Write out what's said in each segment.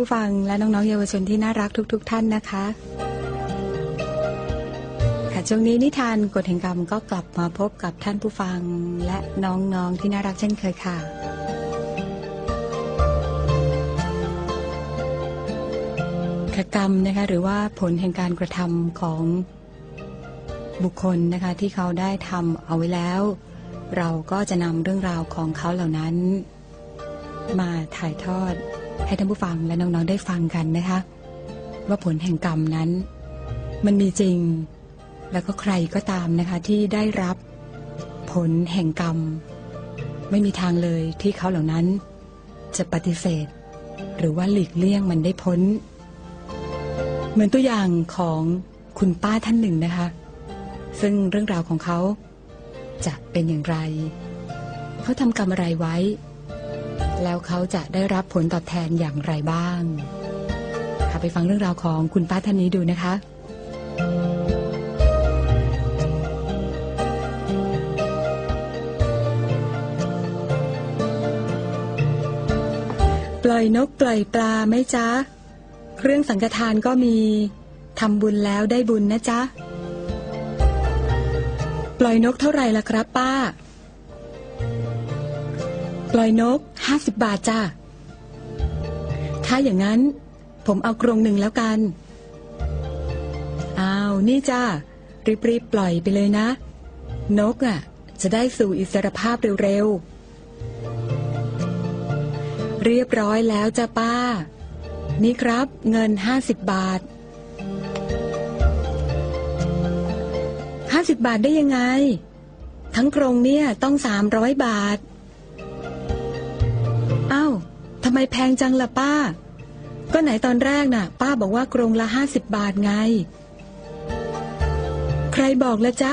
ผู้ฟังและน้องๆเยาวชนที่น่ารักทุกๆท่านนะคะค่ะช่วงนี้นิทานกฎแห่งกรรมก็กลับมาพบกับท่านผู้ฟังและน้องๆที่น่ารักเช่นเคยค่ะ กรรมนะคะหรือว่าผลแห่งการกระทำของบุคคลนะคะที่เขาได้ทำเอาไว้แล้ว เราก็จะนำเรื่องราวของเขาเหล่านั้น มาถ่ายทอด ให้ท่านผู้ฟังและน้องๆได้ฟังกันนะคะ ว่าผลแห่งกรรมนั้น มันมีจริง แล้วก็ใครก็ตามนะคะที่ได้รับผลแห่งกรรม ไม่มีทางเลยที่เขาเหล่านั้น จะปฏิเสธ หรือว่าหลีกเลี่ยงมันได้พ้น เหมือนตัวอย่างของคุณป้าท่านหนึ่งนะคะ ซึ่งเรื่องราวของเขาจะเป็นอย่างไร เขาทำกรรมอะไรไว้ แล้วเขาจะได้รับผลตอบแทนอย่างไรบ้าง ค่ะไปฟังเรื่องราวของคุณป้าท่านนี้ดูนะคะ ปล่อยนกปล่อยปลาไหมจ๊ะ เครื่องสังฆทานก็มีทำบุญแล้วได้บุญนะจ๊ะ ปล่อยนกเท่าไหร่ล่ะครับ ป้า ปล่อยนกห้าสิบบาทจ้ะถ้าอย่างนั้น ผมเอากรงหนึ่งแล้วกัน อ้าว นี่จ้ารีบๆปล่อยไปเลยนะ นกอะ จะได้สู่อิสรภาพเร็วๆ เรียบร้อยแล้วจ้าป้า นี่ครับเงินห้าสิบบาทห้าสิบบาทได้ยังไง ทั้งกรงเนี่ยต้องสามร้อยบาทำไมแพงจังล่ะป้า ก็ไหนตอนแรกน่ะ ป้าบอกว่ากรงละห้าสิบบาทไง ใครบอกละจ๊ะ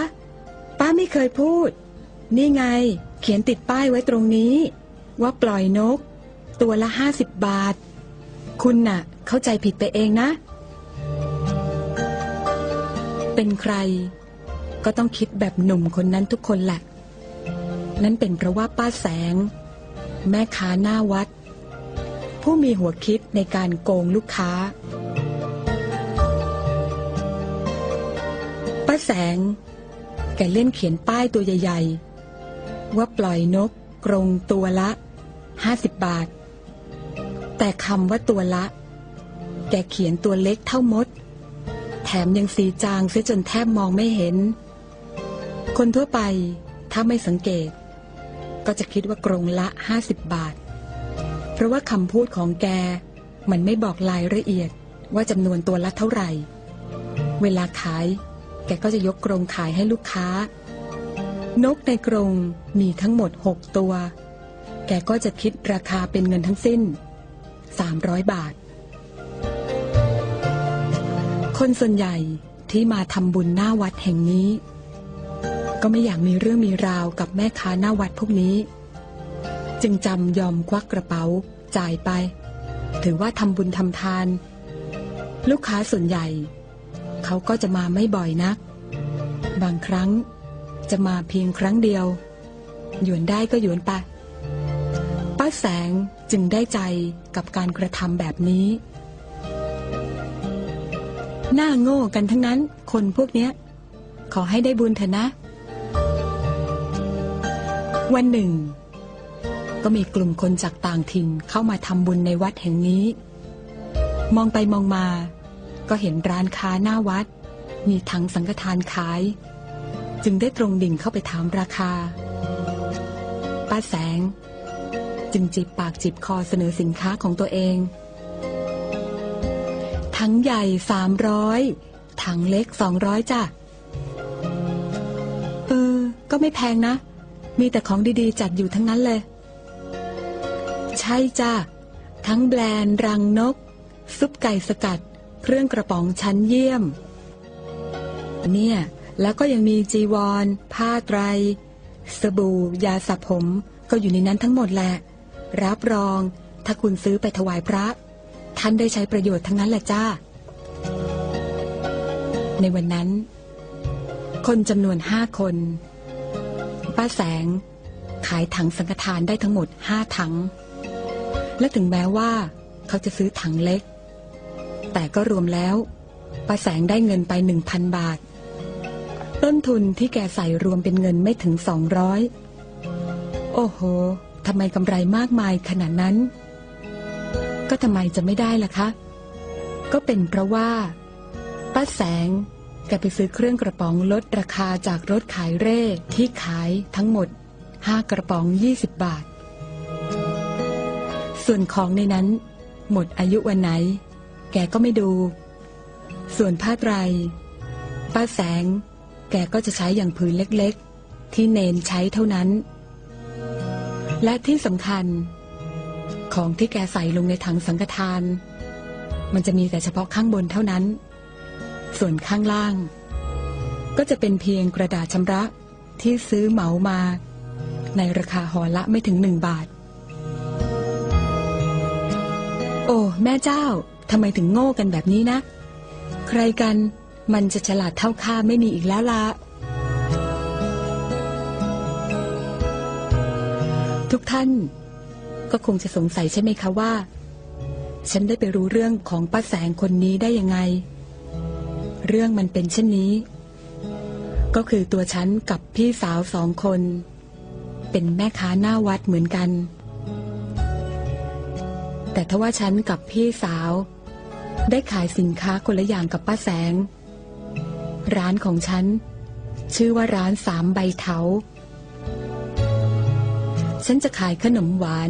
ป้าไม่เคยพูด นี่ไง เขียนติดป้ายไว้ตรงนี้ ว่าปล่อยนก ตัวละห้าสิบบาท คุณน่ะ เข้าใจผิดไปเองนะ เป็นใคร ก็ต้องคิดแบบหนุ่มคนนั้นทุกคนแหละ นั่นเป็นเพราะว่าป้าแสง แม่ค้าหน้าวัด ผู้มีหัวคิดในการโกงลูกค้า ป้าแสง แกเล่นเขียนป้ายตัวใหญ่ ๆ ว่าปล่อยนกกรงตัวละห้าสิบบาท แต่คำว่าตัวละ แกเขียนตัวเล็กเท่ามด แถมยังสีจางเสียจนแทบมองไม่เห็น คนทั่วไปถ้าไม่สังเกต ก็จะคิดว่ากรงละ50บาท เพราะว่าคำพูดของแก มันไม่บอกรายละเอียดว่าจำนวนตัวละเท่าไหร่ เวลาขาย แกก็จะยกกรงขายให้ลูกค้า นกในกรงมีทั้งหมด6ตัว แกก็จะคิดราคาเป็นเงินทั้งสิ้น 300 บาท คนส่วนใหญ่ที่มาทำบุญหน้าวัดแห่งนี้ ก็ไม่อยากมีเรื่องมีราวกับแม่ค้าหน้าวัดพวกนี้ จึงจำยอมควักกระเป๋า จ่ายไป ถือว่าทำบุญทำทาน ลูกค้าส่วนใหญ่ เขาก็จะมาไม่บ่อยนัก บางครั้งจะมาเพียงครั้งเดียว หยวนได้ก็หยวนไปป้าแสงจึงได้ใจกับการกระทำแบบนี้ หน้าโง่กันทั้งนั้น คนพวกเนี้ย ขอให้ได้บุญเถอะนะ วันหนึ่ง ก็มีกลุ่มคนจากต่างถิ่นเข้ามาทำบุญในวัดแห่งนี้ มองไปมองมา ก็เห็นร้านค้าหน้าวัด มีถังสังฆทานขาย จึงได้ตรงดิ่งเข้าไปถามราคา ป้าแสง จึงจิบปากจิบคอเสนอสินค้าของตัวเอง ถังใหญ่สามร้อยถังเล็กสองร้อยจ้ะเออก็ไม่แพงนะมีแต่ของดีๆ จัดอยู่ทั้งนั้นเลย ช่จ้ะทั้งแบรนด์รังนก ซุปไก่สกัด เครื่องกระป๋องชั้นเยี่ยม เนี่ย แล้วก็ยังมีจีวร ผ้าไตร สบู่ ยาสระผม ก็อยู่ในนั้นทั้งหมดแหละ รับรอง ถ้าคุณซื้อไปถวายพระ ท่านได้ใช้ประโยชน์ทั้งนั้นแหละจ้า ในวันนั้น คนจำนวนห้าคน ป้าแสง ขายถังสังฆทานได้ทั้งหมดห้าถัง และถึงแม้ว่า เขาจะซื้อถังเล็ก แต่ก็รวมแล้วป้าแสงได้เงินไปหนึ่งพันบาท ต้นทุนที่แกใส่รวมเป็นเงินไม่ถึงสองร้อยโอ้โหทำไมกำไรมากมายขนาดนั้น ก็ทำไมจะไม่ได้ล่ะคะ ก็เป็นเพราะว่า ป้าแสงแกไปซื้อเครื่องกระป๋องลดราคาจากรถขายเร่ที่ขายทั้งหมด5กระป๋อง 20 บาท ส่วนของในนั้น หมดอายุวันไหน แกก็ไม่ดู ส่วนผ้าไตร ป้าแสง แกก็จะใช้อย่างผืนเล็กๆ ที่เนนใช้เท่านั้น และที่สำคัญ ของที่แกใส่ลงในถังสังฆทาน มันจะมีแต่เฉพาะข้างบนเท่านั้น ส่วนข้างล่าง ก็จะเป็นเพียงกระดาษชำระที่ซื้อเหมามา ในราคาห่อละไม่ถึงหนึ่งบาท โอ้แม่เจ้าทำไมถึงโง่กันแบบนี้นะ ใครกันมันจะฉลาดเท่าข้าไม่มีอีกแล้วละทุกท่านก็คงจะสงสัยใช่ไหมคะว่า ฉันได้ไปรู้เรื่องของป้าแสงคนนี้ได้ยังไง เรื่องมันเป็นเช่นนี้ ก็คือตัวฉันกับพี่สาวสองคน เป็นแม่ค้าหน้าวัดเหมือนกัน แต่ทว่าฉันกับพี่สาว ได้ขายสินค้าคนละอย่างกับป้าแสง ร้านของฉัน ชื่อว่าร้านสามใบเถา ฉันจะขายขนมหวาน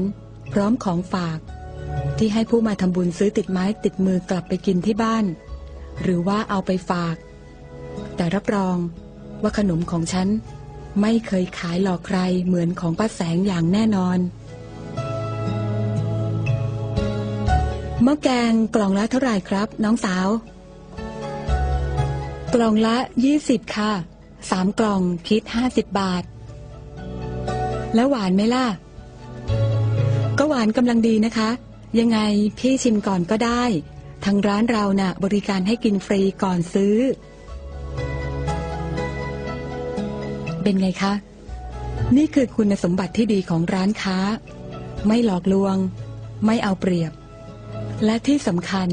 พร้อมของฝาก ที่ให้ผู้มาทำบุญซื้อติดไม้ติดมือกลับไปกินที่บ้าน หรือว่าเอาไปฝาก แต่รับรองว่าขนมของฉัน ไม่เคยขายหลอกใครเหมือนของป้าแสงอย่างแน่นอน ม้อแกงกล่องละเท่าไหร่ครับ น้องสาว กล่องละ 20 ค่ะสามกล่องคิด 50 บาท แล้วหวานไหมล่ะ ก็หวานกำลังดีนะคะ ยังไงพี่ชิมก่อนก็ได้ ทางร้านเราน่ะ บริการให้กินฟรีก่อนซื้อ เป็นไงคะ นี่คือคุณสมบัติที่ดีของร้านค้า ไม่หลอกลวง ไม่เอาเปรียบ และที่สำคัญ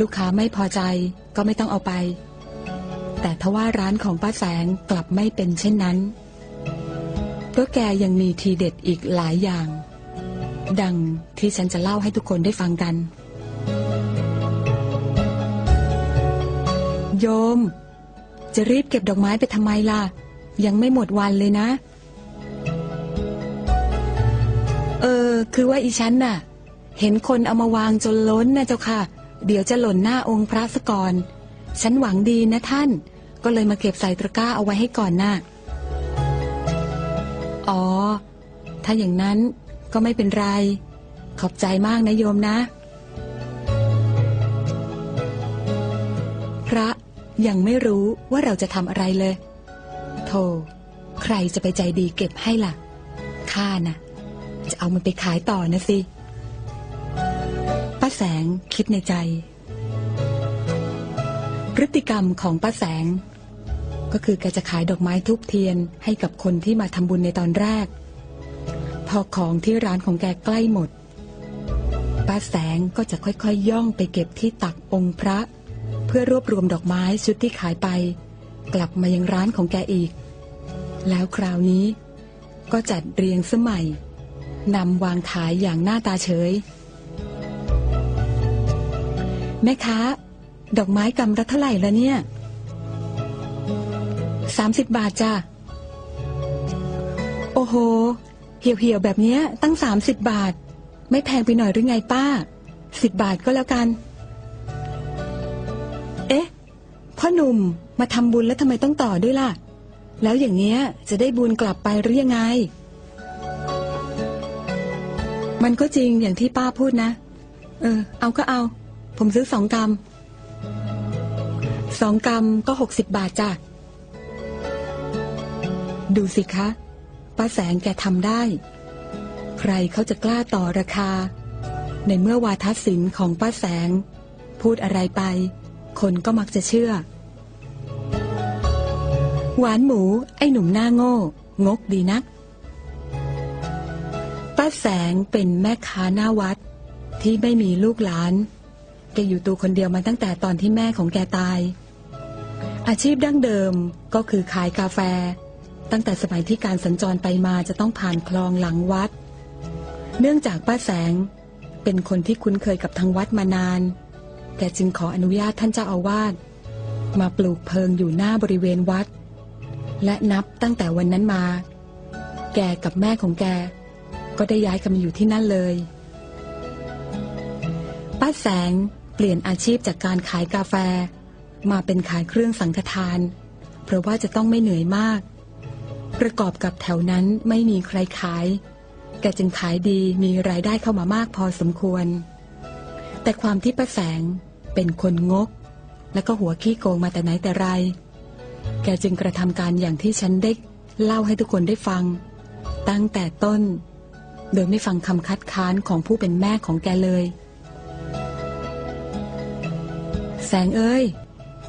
ลูกค้าไม่พอใจก็ไม่ต้องเอาไป แต่ทว่าร้านของป้าแสงกลับไม่เป็นเช่นนั้น เพราะแกยังมีทีเด็ดอีกหลายอย่าง ดังที่ฉันจะเล่าให้ทุกคนได้ฟังกัน โยม จะรีบเก็บดอกไม้ไปทำไมล่ะ ยังไม่หมดวันเลยนะ เออ คือว่าอีฉันน่ะ เห็นคนเอามาวางจนล้นนะเจ้าค่ะ เดี๋ยวจะหล่นหน้าองค์พระสก่อน ฉันหวังดีนะท่าน ก็เลยมาเก็บใส่ตะกร้าเอาไว้ให้ก่อนน่ะอ๋อ ถ้าอย่างนั้นก็ไม่เป็นไร ขอบใจมากนะโยมนะ พระยังไม่รู้ว่าเราจะทำอะไรเลย โธ่ใครจะไปใจดีเก็บให้ล่ะ ข้าน่ะ จะเอามันไปขายต่อนะสิ ป้าแสงคิดในใจ พฤติกรรมของป้าแสง ก็คือแกจะขายดอกไม้ทุบเทียนให้กับคนที่มาทำบุญในตอนแรก พอของที่ร้านของแกใกล้หมด ป้าแสงก็จะค่อยๆยย่องไปเก็บที่ตักองค์พระ เพื่อรวบรวมดอกไม้ชุดที่ขายไป กลับมายังร้านของแกอีก แล้วคราวนี้ ก็จัดเรียงสมัยนำวางขายอย่างหน้าตาเฉย แม่ค้า ดอกไม้กำละเท่าไหร่ละเนี่ยสามสิบบาทจ้ะ โอ้โห เหี่ยวๆแบบเนี้ยตั้งสามสิบบาท ไม่แพงไปหน่อยหรือไงป้าสิบบาทก็แล้วกัน เอ๊ะ พ่อหนุ่มมาทำบุญแล้วทำไมต้องต่อด้วยล่ะ แล้วอย่างเนี้ยจะได้บุญกลับไปหรือยังไง มันก็จริงอย่างที่ป้าพูดนะ เออ เอาก็เอา ผมซื้อสองกรัมสองกรัมก็หกสิบบาทจ้ะ ดูสิคะป้าแสงแกทำได้ ใครเขาจะกล้าต่อราคา ในเมื่อวาทศิลป์ของป้าแสง พูดอะไรไป คนก็มักจะเชื่อ หวานหมูไอ้หนุ่มหน้าโง่ งกดีนัก ป้าแสงเป็นแม่ค้าหน้าวัดที่ไม่มีลูกหลาน แกอยู่ตัวคนเดียวมาตั้งแต่ตอนที่แม่ของแกตาย อาชีพดั้งเดิมก็คือขายกาแฟ ตั้งแต่สมัยที่การสัญจรไปมาจะต้องผ่านคลองหลังวัด เนื่องจากป้าแสงเป็นคนที่คุ้นเคยกับทางวัดมานาน แกจึงขออนุญาตท่านเจ้าอาวาสมาปลูกเพิงอยู่หน้าบริเวณวัด และนับตั้งแต่วันนั้นมา แกกับแม่ของแก ก็ได้ย้ายกันมาอยู่ที่นั่นเลย ป้าแสง เปลี่ยนอาชีพจากการขายกาแฟ มาเป็นขายเครื่องสังฆทาน เพราะว่าจะต้องไม่เหนื่อยมาก ประกอบกับแถวนั้นไม่มีใครขาย แกจึงขายดีมีรายได้เข้ามามากพอสมควร แต่ความที่ป้าแสงเป็นคนงก และก็หัวขี้โกงมาแต่ไหนแต่ไร แกจึงกระทำการอย่างที่ฉันได้เล่าให้ทุกคนได้ฟัง ตั้งแต่ต้น โดยไม่ฟังคำคัดค้านของผู้เป็นแม่ของแกเลย แสงเอ้ย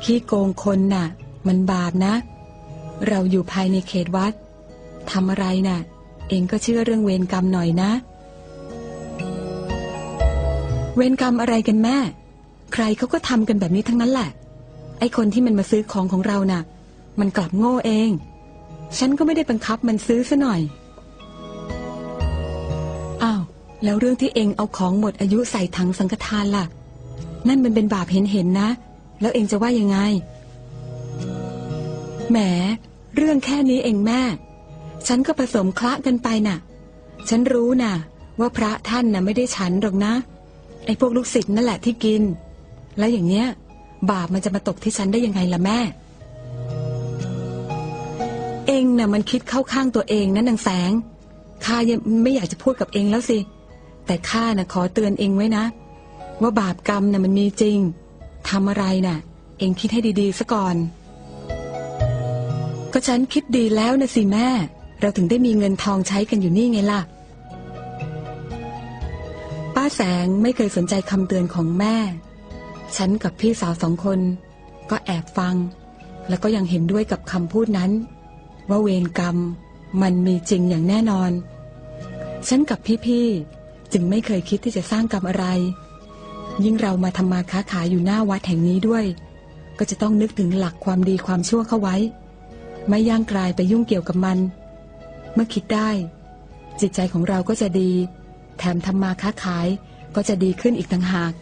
ขี้โกงคนน่ะ มันบาปนะ เราอยู่ภายในเขตวัดทำอะไรน่ะ เองก็เชื่อเรื่องเวรกรรมหน่อยนะ เวรกรรมอะไรกันแม่ ใครเขาก็ทำกันแบบนี้ทั้งนั้นแหละ ไอ้คนที่มันมาซื้อของของเราน่ะ มันกลับโง่เอง ฉันก็ไม่ได้บังคับมันซื้อซะหน่อย อ้าว แล้วเรื่องที่เองเอาของหมดอายุใส่ถังสังฆทานล่ะ นั่นมันเป็นบาปเห็นเห็นๆนะ แล้วเองจะว่ายังไง แหม เรื่องแค่นี้เองแม่ ฉันก็ผสมคละกันไปน่ะ ฉันรู้น่ะ ว่าพระท่านน่ะไม่ได้ฉันหรอกนะ ไอ้พวกลูกศิษย์นั่นแหละที่กิน แล้วอย่างเนี้ย บาปมันจะมาตกที่ฉันได้ยังไงล่ะแม่ เองน่ะมันคิดเข้าข้างตัวเองนะนางแสงข้ายังไม่อยากจะพูดกับเองแล้วสิ แต่ข้าน่ะขอเตือนเองไว้นะ ว่าบาปกรรมน่ะมันมีจริงทำอะไรน่ะ เองคิดให้ดีๆซะก่อน ก็ฉันคิดดีแล้วนะสิแม่ เราถึงได้มีเงินทองใช้กันอยู่นี่ไงล่ะ ป้าแสงไม่เคยสนใจคำเตือนของแม่ ฉันกับพี่สาวสองคน ก็แอบฟัง แล้วก็ยังเห็นด้วยกับคำพูดนั้น ว่าเวรกรรมมันมีจริงอย่างแน่นอน ฉันกับพี่ๆ จึงไม่เคยคิดที่จะสร้างกรรมอะไร ยิ่งเรามาทำมาค้าขายอยู่หน้าวัดแห่งนี้ด้วย ก็จะต้องนึกถึงหลักความดีความชั่วเข้าไว้ ไม่ย่างกลายไปยุ่งเกี่ยวกับมัน เมื่อคิดได้ จิตใจของเราก็จะดี แถมทำมาค้าขายก็จะดีขึ้นอีกต่างหาก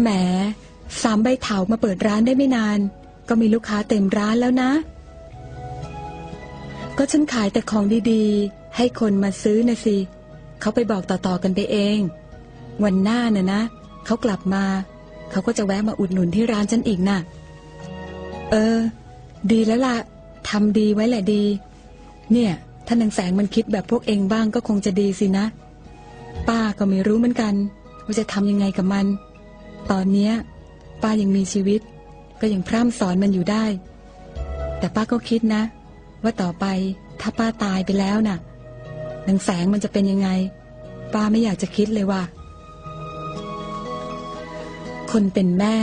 แหมสามใบเถามาเปิดร้านได้ไม่นาน ก็มีลูกค้าเต็มร้านแล้วนะ ก็ฉันขายแต่ของดีๆ ให้คนมาซื้อนะสิเขาไปบอกต่อๆกันไปเอง วันหน้าน่ะนะเขากลับมา เขาก็จะแวะมาอุดหนุนที่ร้านฉันอีกน่ะ เออ ดีแล้วล่ะทำดีไว้แหละดี เนี่ยถ้านางแสงมันคิดแบบพวกเองบ้างก็คงจะดีสินะ ป้าก็ไม่รู้เหมือนกัน ว่าจะทำยังไงกับมัน ตอนเนี้ย ป้ายังมีชีวิต ก็ยังพร่ำสอนมันอยู่ได้ แต่ป้าก็คิดนะ ว่าต่อไปถ้าป้าตายไปแล้วน่ะนางแสงมันจะเป็นยังไง ป้าไม่อยากจะคิดเลยว่า คนเป็นแม่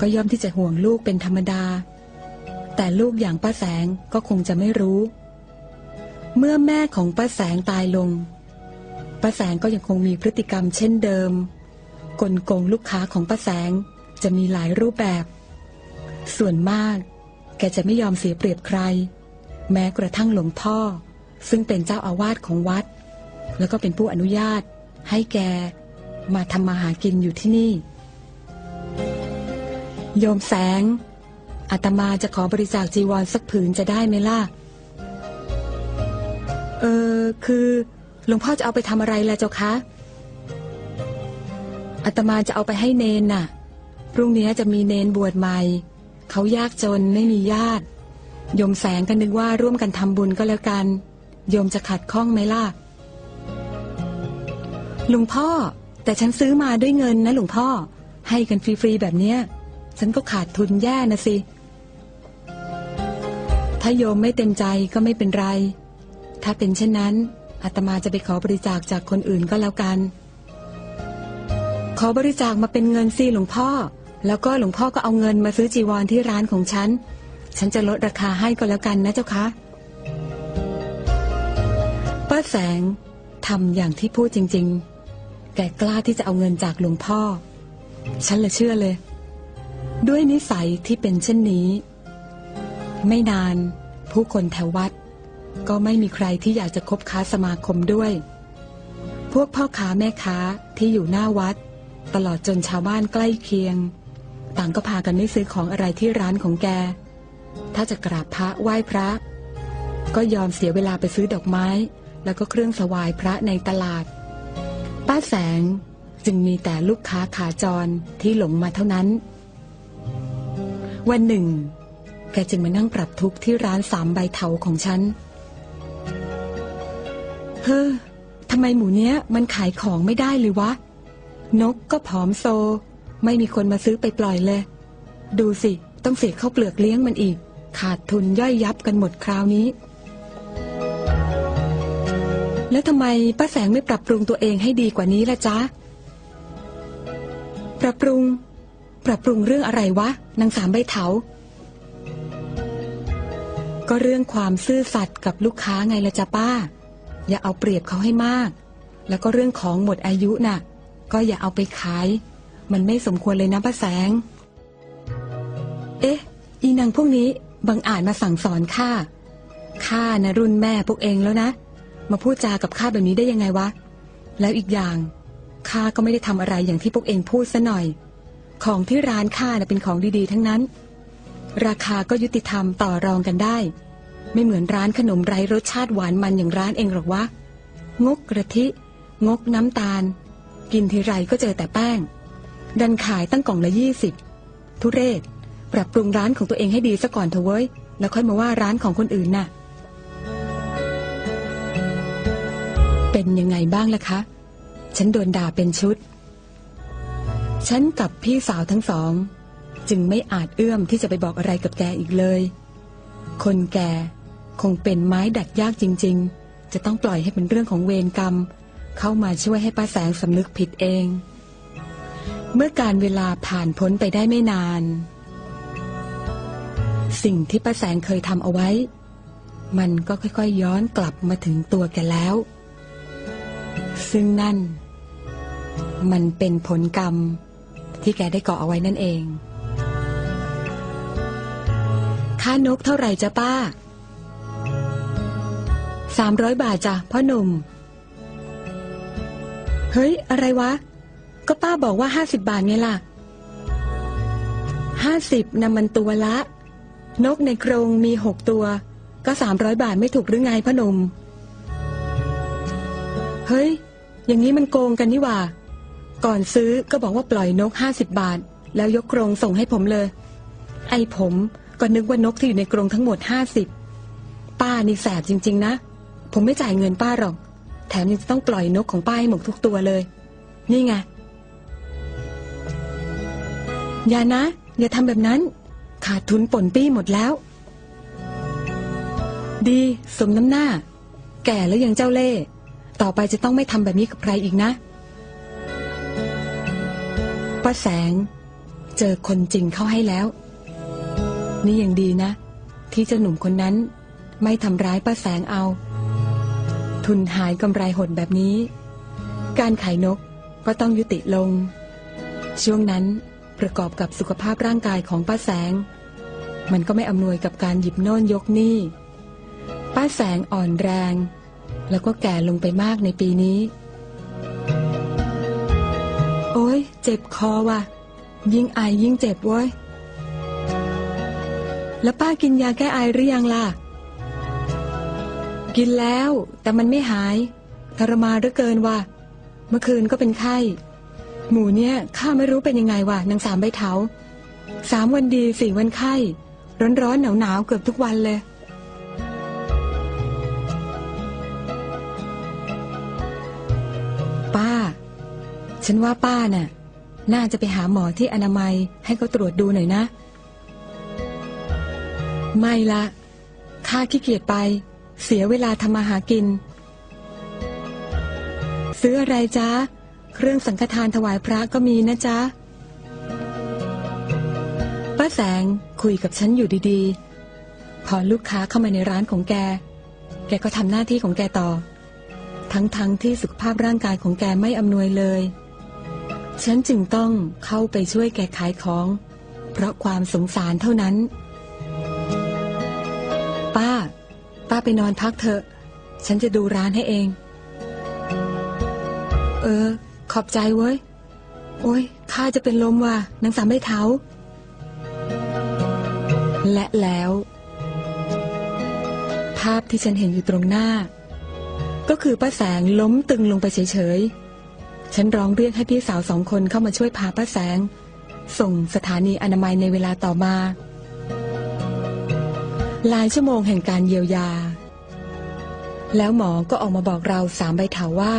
ก็ย่อมที่จะห่วงลูกเป็นธรรมดา แต่ลูกอย่างป้าแสงก็คงจะไม่รู้ เมื่อแม่ของป้าแสงตายลงป้าแสงก็ยังคงมีพฤติกรรมเช่นเดิม กลโกงลูกค้าของป้าแสงจะมีหลายรูปแบบ ส่วนมาก แกจะไม่ยอมเสียเปรียบใคร แม้กระทั่งหลวงพ่อ ซึ่งเป็นเจ้าอาวาสของวัด แล้วก็เป็นผู้อนุญาต ให้แกมาทำมาหากินอยู่ที่นี่ โยมแสง อาตมาจะขอบริจาคจีวรสักผืนจะได้ไหมล่ะ เออคือหลวงพ่อจะเอาไปทำอะไรล่ะเจ้าคะอาตมาจะเอาไปให้เนนน่ะ พรุ่งนี้จะมีเนนบวชใหม่ เขายากจนไม่มีญาติ โยมแสงก็นึกว่าร่วมกันทำบุญก็แล้วกัน โยมจะขัดข้องไหมล่ะหลวงพ่อ แต่ฉันซื้อมาด้วยเงินนะหลวงพ่อ ให้กันฟรีๆแบบเนี้ย ฉันก็ขาดทุนแย่นะสิ ถ้าโยมไม่เต็มใจก็ไม่เป็นไร ถ้าเป็นเช่นนั้นอาตมาจะไปขอบริจาคจากคนอื่นก็แล้วกัน ขอบริจาคมาเป็นเงินสิหลวงพ่อ แล้วก็หลวงพ่อก็เอาเงินมาซื้อจีวรที่ร้านของฉัน ฉันจะลดราคาให้ก็แล้วกันนะเจ้าคะป้าแสงทำอย่างที่พูดจริง ๆ แกกล้าที่จะเอาเงินจากหลวงพ่อ ฉันละเชื่อเลย ด้วยนิสัยที่เป็นเช่นนี้ ไม่นานผู้คนแถววัด ก็ไม่มีใครที่อยากจะคบค้าสมาคมด้วย พวกพ่อค้าแม่ค้าที่อยู่หน้าวัด ตลอดจนชาวบ้านใกล้เคียง ต่างก็พากันไม่ซื้อของอะไรที่ร้านของแก ถ้าจะกราบพระไหว้พระ ก็ยอมเสียเวลาไปซื้อดอกไม้ แล้วก็เครื่องสวายพระในตลาด ป้าแสง จึงมีแต่ลูกค้าขาจรที่หลงมาเท่านั้น วันหนึ่ง แกจึงมานั่งปรับทุกข์ที่ร้านสามใบเถาของฉัน เฮ้อทำไมหมูเนี้ยมันขายของไม่ได้เลยวะ นกก็ผอมโซ ไม่มีคนมาซื้อไปปล่อยเลย ดูสิ ต้องเสียข้าวเปลือกเลี้ยงมันอีก ขาดทุนย่อยยับกันหมดคราวนี้ แล้วทำไมป้าแสงไม่ปรับปรุงตัวเองให้ดีกว่านี้ล่ะจ๊ะ ปรับปรุง ปรับปรุงเรื่องอะไรวะนางสามใบเถา ก็เรื่องความซื่อสัตย์กับลูกค้าไงละจ๊ะป้า อย่าเอาเปรียบเขาให้มาก แล้วก็เรื่องของหมดอายุน่ะ ก็อย่าเอาไปขาย มันไม่สมควรเลยนะป้าแสง เอ๊ะ อีนางพวกนี้บังอาจมาสั่งสอนข้าข้านะรุ่นแม่พวกเองแล้วนะ มาพูดจากับข้าแบบนี้ได้ยังไงวะ แล้วอีกอย่าง ข้าก็ไม่ได้ทำอะไรอย่างที่พวกเองพูดซะหน่อย ของที่ร้านข้านะเป็นของดีๆ ทั้งนั้น ราคาก็ยุติธรรมต่อรองกันได้ ไม่เหมือนร้านขนมไร้รสชาติหวานมันอย่างร้านเองหรอกวะ งกกระทิ งกน้ำตาล กินทีไรก็เจอแต่แป้ง ดันขายตั้งกล่องละยี่สิบทุเรศ ปรับปรุงร้านของตัวเองให้ดีซะก่อนเถอะเว้ย แล้วค่อยมาว่าร้านของคนอื่นน่ะ เป็นยังไงบ้างล่ะคะ ฉันโดนด่าเป็นชุด ฉันกับพี่สาวทั้งสอง จึงไม่อาจเอื้อมที่จะไปบอกอะไรกับแกอีกเลย คนแก่คงเป็นไม้ดัดยากจริง ๆ จะต้องปล่อยให้เป็นเรื่องของเวรกรรม เข้ามาช่วยให้ป้าแสงสำนึกผิดเอง เมื่อการเวลาผ่านพ้นไปได้ไม่นาน สิ่งที่ป้าแสงเคยทำเอาไว้ มันก็ค่อยๆย้อนกลับมาถึงตัวแกแล้ว ซึ่งนั่น มันเป็นผลกรรมที่แกได้ก่อเอาไว้นั่นเอง ค่านกเท่าไหร่จ้ะป้าสามร้อยบาทจ้ะพ่อหนุ่ม เฮ้ย อะไรวะ ก็ป้าบอกว่าห้าสิบบาทไงล่ะห้าสิบนำมันตัวละ นกในกรงมีหกตัว ก็สามร้อยบาทไม่ถูกหรือไงพ่อหนุ่ม เฮ้ย อย่างนี้มันโกงกันนี่หว่า ก่อนซื้อก็บอกว่าปล่อยนกห้าสิบบาท แล้วยกกรงส่งให้ผมเลย ไอ้ผมก็นึกว่านกที่อยู่ในกรงทั้งหมดห้าสิบป้านี่แสบจริง ๆ นะ ผมไม่จ่ายเงินป้าหรอก แถมยังจะต้องปล่อยนกของป้าให้หมดทุกตัวเลย นี่ไง อย่านะ อย่าทำแบบนั้น ขาดทุนป่นปี้หมดแล้ว ดีสมน้ำหน้า แก่แล้วยังเจ้าเล่ ต่อไปจะต้องไม่ทำแบบนี้กับใครอีกนะ ป้าแสง เจอคนจริงเข้าให้แล้ว นี่ยังดีนะ ที่เจ้าหนุ่มคนนั้น ไม่ทำร้ายป้าแสงเอา ทุนหายกำไรหดแบบนี้ การขายนกก็ต้องยุติลง ช่วงนั้นประกอบกับสุขภาพร่างกายของป้าแสง มันก็ไม่อำนวยกับการหยิบโน่นยกนี่ ป้าแสงอ่อนแรง แล้วก็แก่ลงไปมากในปีนี้ เจ็บคอว่ะ ยิ่งไอยยิ่งเจ็บเว้ย แล้วป้ากินยาแก้ไอหรือยังล่ะ กินแล้วแต่มันไม่หาย ทรมานเหลือเกินว่ะ เมื่อคืนก็เป็นไข้ หมูเนี่ยข้าไม่รู้เป็นยังไงว่ะนางสามใบเถาสามวันดีสี่วันไข้ ร้อนๆหนาวๆเกือบทุกวันเลยป้า ฉันว่าป้าน่ะ น่าจะไปหาหมอที่อนามัยให้เขาตรวจดูหน่อยนะ ไม่ละข้าขี้เกียจไป เสียเวลาทำมาหากิน ซื้ออะไรจ๊ะ เครื่องสังฆทานถวายพระก็มีนะจ๊ะ ป้าแสงคุยกับฉันอยู่ดีๆ พอลูกค้าเข้ามาในร้านของแก แกก็ทำหน้าที่ของแกต่อททั้งๆทที่สุขภาพร่างกายของแกไม่อำนวยเลย ฉันจึงต้องเข้าไปช่วยแกขายของ เพราะความสงสารเท่านั้น ป้า ป้าไปนอนพักเถอะ ฉันจะดูร้านให้เอง เออ ขอบใจเว้ย โอ้ยข้าจะเป็นลมว่ะนางสามไม่เท้า และแล้ว ภาพที่ฉันเห็นอยู่ตรงหน้า ก็คือป้าแสงล้มตึงลงไปเฉยๆ ฉันร้องเรียกให้พี่สาวสองคนเข้ามาช่วยพาป้าแสง ส่งสถานีอนามัยในเวลาต่อมาหลายชั่วโมงแห่งการเยียวยา แล้วหมอก็ออกมาบอกเราสามใบเถาว่า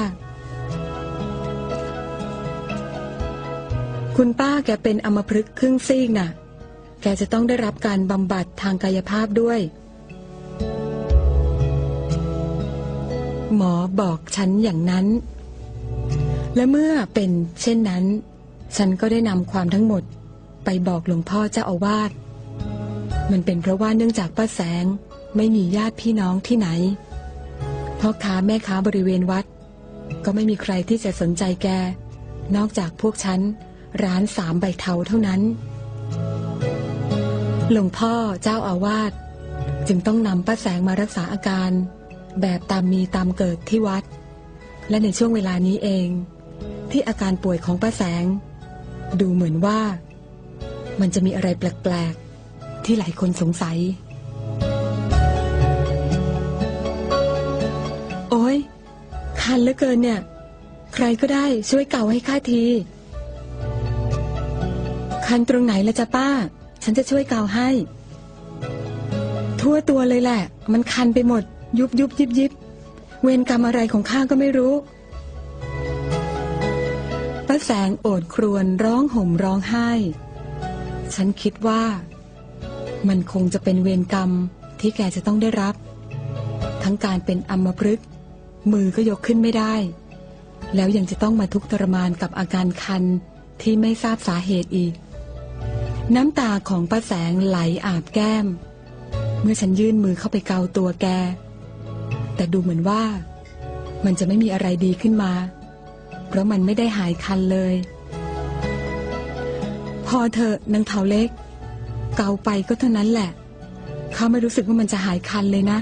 คุณป้าแกเป็นอมพฤกษ์ครึ่งซีกน่ะ แกจะต้องได้รับการบำบัดทางกายภาพด้วย หมอบอกฉันอย่างนั้น และเมื่อเป็นเช่นนั้น ฉันก็ได้นำความทั้งหมดไปบอกหลวงพ่อเจ้าอาวาส มันเป็นเพราะว่าเนื่องจากป้าแสงไม่มีญาติพี่น้องที่ไหนพ่อค้าแม่ค้าบริเวณวัด ก็ไม่มีใครที่จะสนใจแก นอกจากพวกฉัน ร้านสามใบเทาเท่านั้น หลวงพ่อเจ้าอาวาสจึงต้องนำป้าแสงมารักษาอาการ แบบตามมีตามเกิดที่วัด และในช่วงเวลานี้เอง ที่อาการป่วยของป้าแสง ดูเหมือนว่า มันจะมีอะไรแปลกๆ ที่หลายคนสงสัย โอ้ยคันเหลือเกินเนี่ย ใครก็ได้ช่วยเกาให้ข้าที คันตรงไหนละจ๊ะป้า ฉันจะช่วยเกาให้ ทั่วตัวเลยแหละ มันคันไปหมด ยุบยุบยิบยิบเวรกรรมอะไรของข้าก็ไม่รู้ แสงโอดครวญร้องห่มร้องไห้ ฉันคิดว่า มันคงจะเป็นเวรกรรมที่แกจะต้องได้รับ ทั้งการเป็นอัมพฤกษ์มือก็ยกขึ้นไม่ได้ แล้วยังจะต้องมาทุกข์ทรมานกับอาการคันที่ไม่ทราบสาเหตุอีก น้ำตาของป้าแสงไหลอาบแก้ม เมื่อฉันยื่นมือเข้าไปเกาตัวแก แต่ดูเหมือนว่า มันจะไม่มีอะไรดีขึ้นมา เพราะมันไม่ได้หายคันเลย พอเถอนางเทาเล็ก เกาไปก็เท่านั้นแหละข้าไม่รู้สึกว่ามันจะหายคันเลยนะ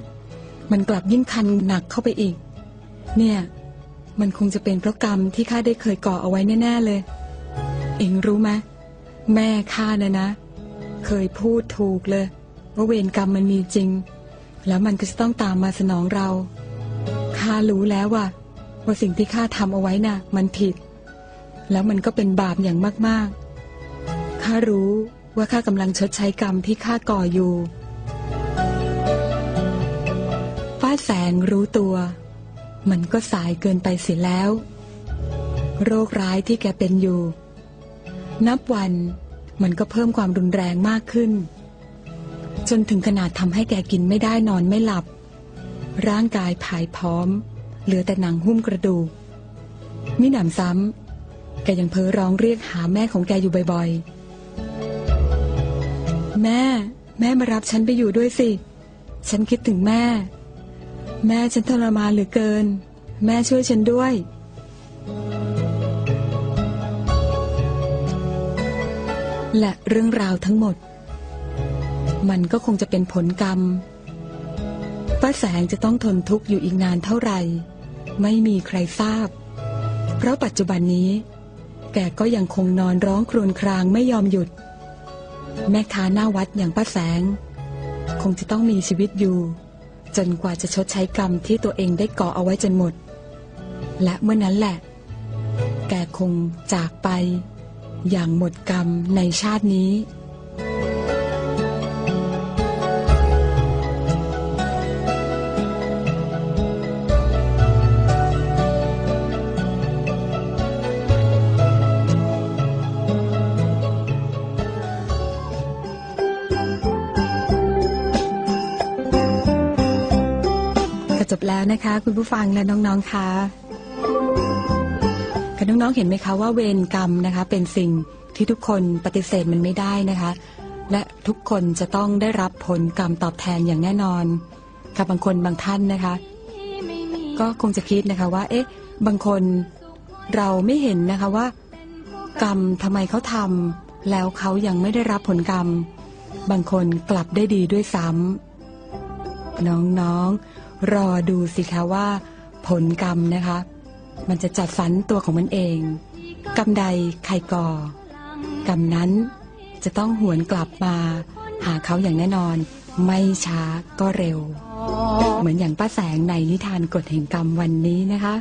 มันกลับยิ่งคันหนักเข้าไปอีก เนี่ย มันคงจะเป็นเพราะกรรมที่ข้าได้เคยก่อเอาไว้แน่ๆเลย เองรู้ไหมแม่ข้านะนะ เคยพูดถูกเลย ว่าเวรกรรมมันมีจริง แล้วมันก็จะต้องตามมาสนองเราข้ารู้แล้วว่า ว่าสิ่งที่ข้าทำเอาไว้น่ะ มันผิด แล้วมันก็เป็นบาปอย่างมากๆข้ารู้ว่าข้ากำลังชดใช้กรรมที่ข้าก่ออยู่ฟ้าแสงรู้ตัว มันก็สายเกินไปเสียแล้ว โรคร้ายที่แกเป็นอยู่ นับวันมันก็เพิ่มความรุนแรงมากขึ้น จนถึงขนาดทำให้แกกินไม่ได้นอนไม่หลับ ร่างกายผายพร้อม เหลือแต่หนังหุ้มกระดูกมิหนำซ้ำแกยังเพ้อร้องเรียกหาแม่ของแกอยู่บ่อยๆ แม่ แม่มารับฉันไปอยู่ด้วยสิ ฉันคิดถึงแม่ แม่ฉันทรมานเหลือเกิน แม่ช่วยฉันด้วยและเรื่องราวทั้งหมด มันก็คงจะเป็นผลกรรม ป้าแสงจะต้องทนทุกข์อยู่อีกนานเท่าไหร่ ไม่มีใครทราบ เพราะปัจจุบันนี้ แกก็ยังคงนอนร้องครวญครางไม่ยอมหยุด แม่ค้าหน้าวัดอย่างป้าแสง คงจะต้องมีชีวิตอยู่ จนกว่าจะชดใช้กรรมที่ตัวเองได้ก่อเอาไว้จนหมด และเมื่อนั้นแหละ แกคงจากไป อย่างหมดกรรมในชาตินี้ แล้วนะคะ คุณผู้ฟังและน้องๆค่ะค่ะน้องๆเห็นไหมคะว่าเวรกรรมนะคะ เป็นสิ่งที่ทุกคนปฏิเสธมันไม่ได้นะคะ และทุกคนจะต้องได้รับผลกรรมตอบแทนอย่างแน่นอนกับบางคนบางท่านนะคะ ก็คงจะคิดนะคะว่า เอ๊ะ บางคนเราไม่เห็นนะคะว่า กรรมทำไมเขาทำแล้วเขายังไม่ได้รับผลกรรม บางคนกลับได้ดีด้วยซ้ำน้องๆ รอดูสิคะว่า ผลกรรมนะคะ มันจะจัดสรรตัวของมันเอง กรรมใดใครก่อกรรมนั้นจะต้องหวนกลับมา หาเขาอย่างแน่นอน ไม่ช้าก็เร็ว เหมือนอย่างป้าแสงในนิทานกฎแห่งกรรมวันนี้นะคะ